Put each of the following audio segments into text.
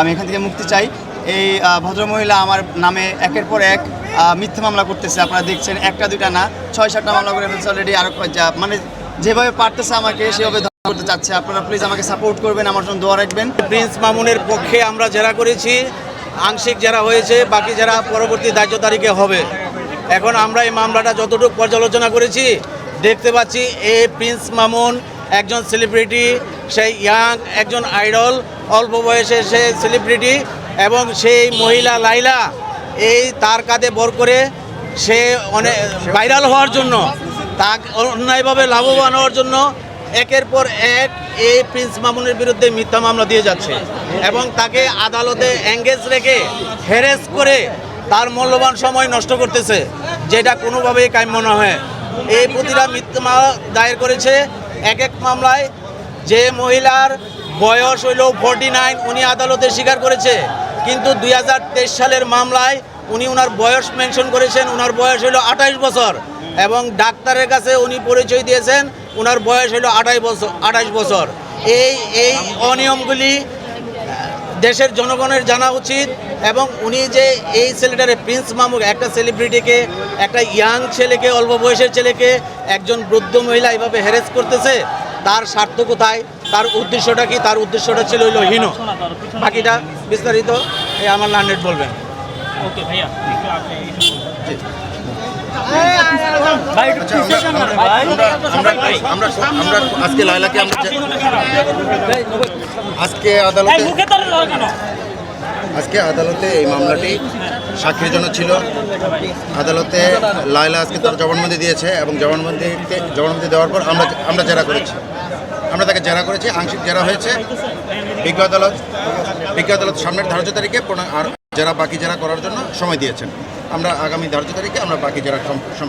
আমি এখান থেকে মুক্তি চাই। এই ভদ্রমহিলা আমার নামে একের পর এক মিথ্যা মামলা করতেছে, আপনারা দেখছেন। একটা, দুইটা না, ছয়, সাতটা মামলা করে ফেলছে অলরেডি আরও যা- মানে যেভাবে পারতেছে আমাকে, সেভাবে করতে চাচ্ছে। আপনারা প্লিজ আমাকে সাপোর্ট করবেন, আমার জন্য দোয়া রাখবেন। প্রিন্স মামুনের পক্ষে আমরা জেরা করেছি, আংশিক যারা হয়েছে, বাকি যারা পরবর্তী দায়িত্ব তারিখে হবে। এখন আমরা এই মামলাটা যতটুকু পর্যালোচনা করেছি, দেখতে পাচ্ছি, এ প্রিন্স মামুন, একজন সেলিব্রিটি সেই ইয়াং, একজন আইডল অল্প বয়সে সে সেলিব্রিটি এবং সেই মহিলা লাইলা, এই তার কাঁধে বর করে সে অনেক ভাইরাল হওয়ার জন্য তা অন্যায়ভাবে লাভবান হওয়ার জন্য একের পর এক এই প্রিন্স মামুনের বিরুদ্ধে মিথ্যা মামলা দিয়ে যাচ্ছে এবং তাকে আদালতে এঙ্গেজ রেখে হেরেস করে তার মূল্যবান সময় নষ্ট করতেছে, যেটা কোনোভাবেই কাম্য না হয়। এই প্রতিটা মিথ্যা দায়ের করেছে এক এক মামলায় যে মহিলার বয়স হইল ফোরটি নাইন উনি আদালতে স্বীকার করেছে। কিন্তু দুই হাজার তেইশ সালের মামলায় উনি ওনার বয়স মেনশন করেছেন ওনার বয়স হলো আঠাইশ বছর। এবং ডাক্তারের কাছে উনি পরিচয় দিয়েছেন ওনার বয়স হলো আঠাশ বছর আঠাশ বছর। এই এই অনিয়মগুলি দেশের জনগণের জানা উচিত এবং উনি যে এই ছেলেটারে প্রিন্স মামুক একটা সেলিব্রিটিকে একটা ইয়াং ছেলেকে, অল্প বয়সের ছেলেকে একজন বৃদ্ধ মহিলা এভাবে হ্যারেস করতেছে, তার স্বার্থ কোথায়? তার উদ্দেশ্যটা কি? তার উদ্দেশ্যটা ছিল হইল হীন। বাকিটা বিস্তারিত এই আমার লান্ডেড বলবেন। ওকে ভাইয়া একটু আপনি আমরা আমরা আমরা আমরা আজকে লাইলাকে আজকে আদালতে আজকে আদালতে এই মামলাটি সাক্ষীর জন্য ছিল। আদালতে লাইলা আজকে তার জবানবন্দি দিয়েছে এবং জবানবন্দিতে জবানবন্দি দেওয়ার পর আমরা আমরা জেরা করেছি। আমরা তাকে জেরা করেছি আংশিক জেরা হয়েছে। বিজ্ঞ আদালত বিজ্ঞ আদালত সামনের ধার্য তারিখে আর জেরা বাকি জেরা করার জন্য সময় দিয়েছেন। আমরা আগামী ধার্য তারিখে আমরা বাকি জেরা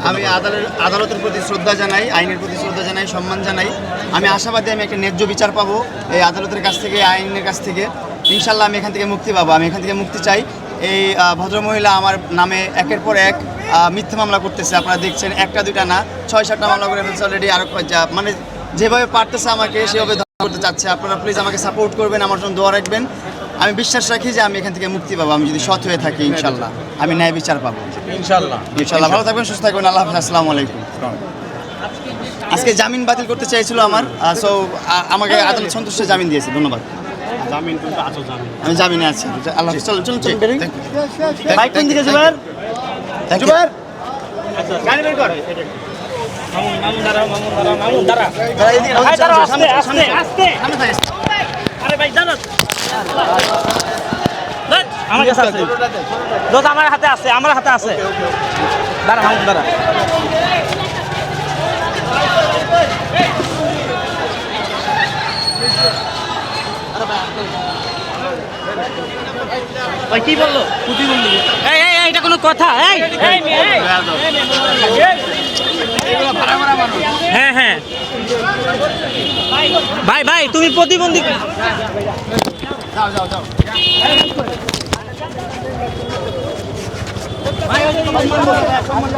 আমি আদালত আদালতের প্রতি শ্রদ্ধা জানাই আইনের প্রতি শ্রদ্ধা জানাই সম্মান জানাই। আমি আশাবাদী আমি একটা ন্যায্য বিচার পাবো এই আদালতের কাছ থেকে আইনের কাছ থেকে। ইনশাল্লাহ আমি এখান থেকে মুক্তি পাবো আমি এখান থেকে মুক্তি চাই। এই ভদ্রমহিলা আমার নামে একের পর এক মিথ্যা মামলা করতেছে আপনারা দেখছেন একটা দুইটা না ছয় সাতটা মামলা করে ফেলছে অলরেডি আরও কয়- যা- মানে যেভাবে পারতেছে আমাকে সেভাবে করতে চাচ্ছে। আপনারা প্লিজ আমাকে সাপোর্ট করবেন আমার জন্য দোয়া রাখবেন। আমি বিশ্বাস রাখি যে আমি এখান থেকে মুক্তি পাবো আমি যদি সৎ হয়ে থাকি ইনশাল্লাহ আমি ন্যায় বিচার পাবো। ইনশাল্লাহ ইনশাল্লাহ ভালো থাকবেন সুস্থ থাকবেন। আল্লাহ হাফিজ আসসালামু আলাইকুম। আজকে জামিন বাতিল করতে চাইছিল আমার সো আমাকে আদালত সন্তুষ্ট জামিন দিয়েছে ধন্যবাদ। জামিন কিন্তু আছো জামিন। আমি জামিনে আছি। আল্লাহ চলুন চলুন চলুন বেরোই বাইক কোন দিকে জুবাইর. জুবাইর গাড়ি বের কর আমার কাছে আছে দোস্ত আমার হাতে আছে আমার হাতে আছে দাঁড়া মামুন দাঁড়া ভাই কি বলল প্রতিবন্ধী এই এটা কোনো কথা এই হ্যাঁ হ্যাঁ। ভাই ভাই তুমি প্রতিবন্ধী সম্মান